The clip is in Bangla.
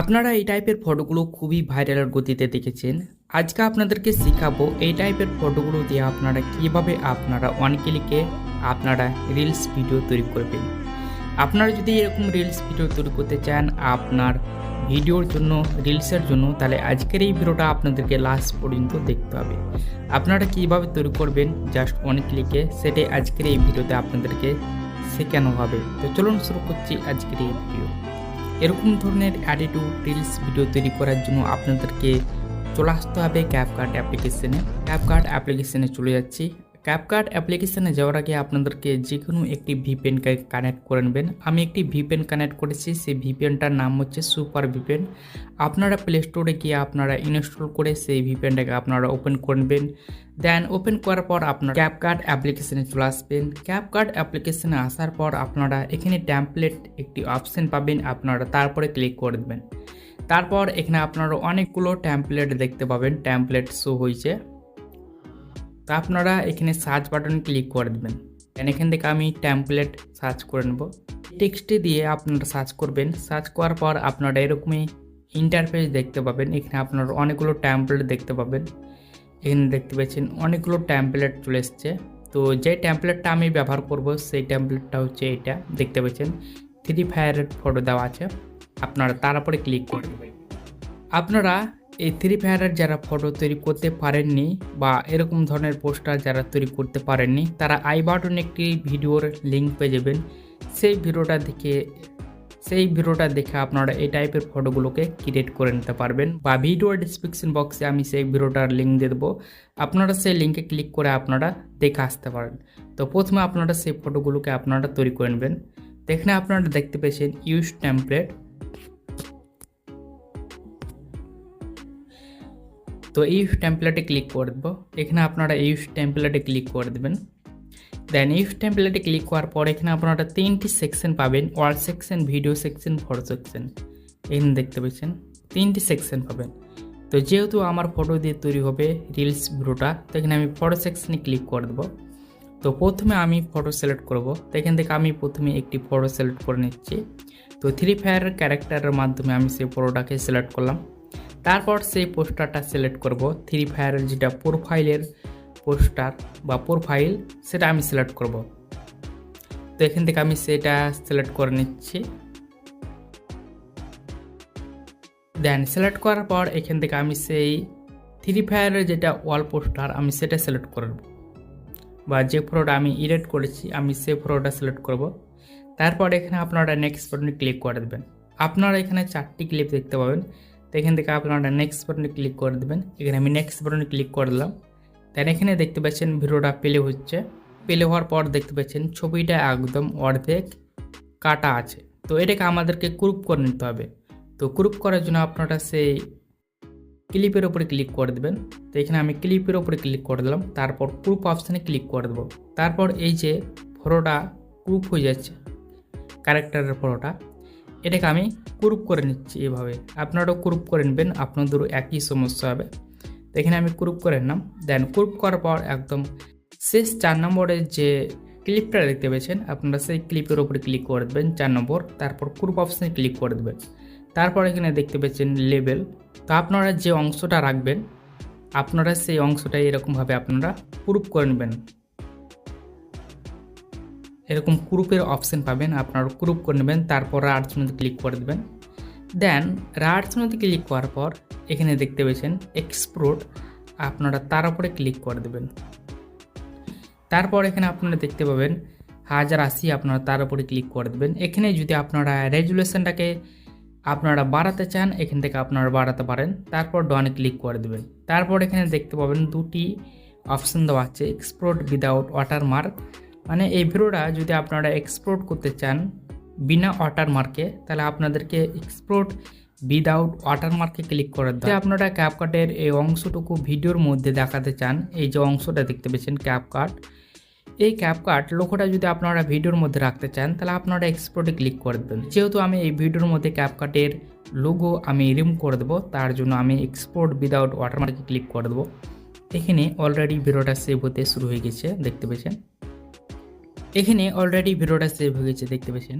আপনারা এই টাইপের ফটোগুলো খুবই ভাইরালের গতিতে দেখেছেন। আজকে আপনাদেরকে শেখাবো এই টাইপের ফটোগুলো দিয়ে আপনারা কীভাবে আপনারা ওয়ান ক্লিকে আপনারা রিলস ভিডিও তৈরি করবেন। আপনারা যদি এরকম রিলস ভিডিও তৈরি করতে চান, আপনার ভিডিওর জন্য রিলসের জন্য, তাহলে আজকের এই ভিডিওটা আপনাদেরকে লাস্ট পর্যন্ত দেখতে হবে। আপনারা কীভাবে তৈরি করবেন জাস্ট ওয়ান ক্লিকে সেটাই আজকের এই ভিডিওতে আপনাদেরকে শেখানো হবে। তো চলুন শুরু করছি আজকের এই ভিডিও এরকম ধরনের অ্যাটিটিউড রিলস ভিডিও তৈরি করার জন্য আপনাদেরকে চলে আসতে হবে ক্যাপকার্ট অ্যাপ্লিকেশনে ক্যাপকার্ট অ্যাপ্লিকেশনে চলে যাচ্ছি। ক্যাপকার্ট অ্যাপ্লিকেশনে যাওয়ার আগে আপনাদেরকে যে কোনো একটি ভিপিএনকে কানেক্ট করে নেবেন। আমি একটি ভিপিএন কানেক্ট করেছি, সেই ভিপিএনটার নাম হচ্ছে সুপার ভিপিএন আপনারা প্লে স্টোরে গিয়ে আপনারা ইনস্টল করে সেই ভিপিএনটাকে আপনারা ওপেন করে নেবেন। দেন ওপেন করার পর আপনার ক্যাপকার্ট অ্যাপ্লিকেশনে চলে আসবেন। ক্যাপকার্ট অ্যাপ্লিকেশনে আসার পর আপনারা এখানে ট্যাম্পলেট একটি অপশন পাবেন, আপনারা তারপরে ক্লিক করে দেবেন। তারপর এখানে আপনারা অনেকগুলো ট্যাম্পলেট দেখতে পাবেন। ট্যাম্পলেট শো হয়েছে। তো আপনারা এখানে সার্চ বাটনে ক্লিক করে দেবেন। দেন এখান থেকে আমি ট্যাম্পলেট সার্চ করে নেব। টেক্সটে দিয়ে আপনারা সার্চ করবেন। সার্চ করার পর আপনারা এরকমই ইন্টারফেস দেখতে পাবেন। এখানে আপনারা অনেকগুলো ট্যাম্পলেট দেখতে পাবেন। এখানে দেখতে পাচ্ছেন অনেকগুলো ট্যাম্পলেট চলে এসছে। তো যে ট্যাম্পলেটটা আমি ব্যবহার করব, সেই ট্যাম্পলেটটা হচ্ছে এটা। দেখতে পাচ্ছেন থ্রি ফায়ারের ফটো দেওয়া আছে। আপনারা তার উপরে ক্লিক করে দেবেন। আপনারা এই থ্রি ফায়ারের যারা ফটো তৈরি করতে পারেননি বা এরকম ধরনের পোস্টার যারা তৈরি করতে পারেননি, তারা আই বাটন একটি ভিডিওর লিঙ্ক পেয়ে যাবেন। সেই ভিডিওটা দেখে, সেই ভিডিওটা দেখে আপনারা এই টাইপের ফটোগুলোকে ক্রিয়েট করে নিতে পারবেন বা ভিডিওর ডিসক্রিপশন বক্সে আমি সেই ভিডিওটার লিঙ্ক দিয়ে দেবো। আপনারা সেই লিঙ্কে ক্লিক করে আপনারা দেখে আসতে পারেন। তো প্রথমে আপনারা সেই ফটোগুলোকে আপনারা তৈরি করে নেবেন। এখানে আপনারা দেখতে পেয়েছেন ইউজ টেমপ্লেট তো ইউজ টেমপ্লেটে ক্লিক করে দেবো। এখানে আপনারা ইউজ টেমপ্লেটে ক্লিক করে দেবেন। দেন ইউজ টেমপ্লেটে ক্লিক করার পর এখানে আপনারা তিনটি সেকশন পাবেন। Wall section video section photo section এখানে দেখতে পাচ্ছেন, তিনটি সেকশন পাবেন। তো যেহেতু আমার ফটো দিয়ে তৈরি হবে রিলস ভিডিওটা, তো এখানে আমি ফটো সেকশনে ক্লিক করে দেবো। তো প্রথমে আমি ফটো সিলেক্ট করব। তো এখান থেকে আমি প্রথমে একটি ফটো সিলেক্ট করে নিচ্ছি। তো থ্রি ফায়ারের ক্যারেক্টারের মাধ্যমে আমি সেই ফটোটাকে সিলেক্ট করলাম। তারপর সেই পোস্টারটা সিলেক্ট করব। থ্রি ফায়ারের যেটা প্রোফাইলের পোস্টার বা প্রোফাইল সেটা আমি সিলেক্ট করব। তো এখান থেকে আমি সেটা সিলেক্ট করে নিচ্ছি। দেন সিলেক্ট করার পর এখান থেকে আমি সেই থ্রি ফায়ারের যেটা ওয়াল পোস্টার আমি সেটা সিলেক্ট করব। বা যে ফটোটা আমি ইরেট করেছি, আমি সেই ফটোটা সিলেক্ট করব। তারপর এখানে আপনারা নেক্সট বাটনে ক্লিক করে দেবেন। আপনারা এখানে চারটি ক্লিপ দেখতে পাবেন। তো এখান থেকে আপনারা নেক্সট বাটনে ক্লিক করে দেবেন। এখানে আমি নেক্সট বাটনে ক্লিক করে দিলাম। দেন এখানে দেখতে পাচ্ছেন ভিডিওটা প্লে হচ্ছে। প্লে হওয়ার পর দেখতে পাচ্ছেন ছবিটা একদম অর্ধেক কাটা আছে। তো এটাকে আমাদেরকে গ্রুপ করে নিতে হবে। তো গ্রুপ করার জন্য আপনারা সেই ক্লিপের ওপরে ক্লিক করে দেবেন। তো এখানে আমি ক্লিপের ওপরে ক্লিক করে দিলাম। তারপর গ্রুপ অপশানে ক্লিক করে দেবো। তারপর এই যে ফটোটা গ্রুপ হয়ে যাচ্ছে। ক্যারেক্টারের ফটোটা এটাকে আমি গ্রুপ করে নিচ্ছি এভাবে। আপনারাও গ্রুপ করে নেবেন, আপনাদেরও একই সমস্যা হবে। তো এখানে আমি গ্রুপ করে নিলাম। দেন গ্রুপ করার পর একদম শেষ চার নম্বরের যে ক্লিপটা দেখতে পেয়েছেন, আপনারা সেই ক্লিপের উপরে ক্লিক করে দেবেন চার নম্বর, তারপর গ্রুপ অপশানে ক্লিক করে দেবেন। তারপর এখানে দেখতে পেয়েছেন লেবেল। তো আপনারা যে অংশটা রাখবেন, আপনারা সেই অংশটা এরকমভাবে আপনারা গ্রুপ করে নেবেন। এরকম গ্রুপের অপশান পাবেন, আপনারা গ্রুপ করে নেবেন, তারপর রার্টস মধ্যে ক্লিক করে দেবেন। দেন রার্টস মধ্যে ক্লিক করার পর, এখানে দেখতে পেয়েছেন এক্সপ্লোর আপনারা তার উপরে ক্লিক করে দেবেন। তারপর এখানে আপনারা দেখতে পাবেন হাজার আশি আপনারা তার উপরে ক্লিক করে দেবেন। এখানে যদি আপনারা রেজুলেশনটাকে আপনারা বাড়াতে চান, এখান থেকে আপনারা বাড়াতে পারেন। তারপর ডনে ক্লিক করে দেবেন। তারপর এখানে দেখতে পাবেন দুটি অপশন দেওয়া আছে এক্সপোর্ট উইদাউট ওয়াটারমার্ক মানে এই ভিডিওটা যদি আপনারা এক্সপোর্ট করতে চান বিনা ওয়াটারমার্কে তাহলে আপনাদেরকে এক্সপোর্ট উইদাউট ওয়াটারমার্কে ক্লিক করে দেয় আপনারা ক্যাপকাটের এই অংশটুকু ভিডিওর মধ্যে দেখাতে চান, এই যে অংশটা দেখতে পেয়েছেন ক্যাপকাট এই ক্যাপকাট লোকটা যদি আপনারা ভিডিওর মধ্যে রাখতে চান, তাহলে আপনারা এক্সপোর্টে ক্লিক করে দেবেন। যেহেতু আমি এই ভিডিওর মধ্যে ক্যাপকাটের লোগো আমি রিমুভ করে দেবো, তার জন্য আমি এক্সপোর্ট উইদাউট ওয়াটারমার্কে ক্লিক করে দেবো। এখানে অলরেডি ভিডিওটা সেভ হতে শুরু হয়ে গেছে, দেখতে পেয়েছেন? এখানে অলরেডি ভিডিওটা সেভ হয়ে গেছে দেখতে পেয়েছেন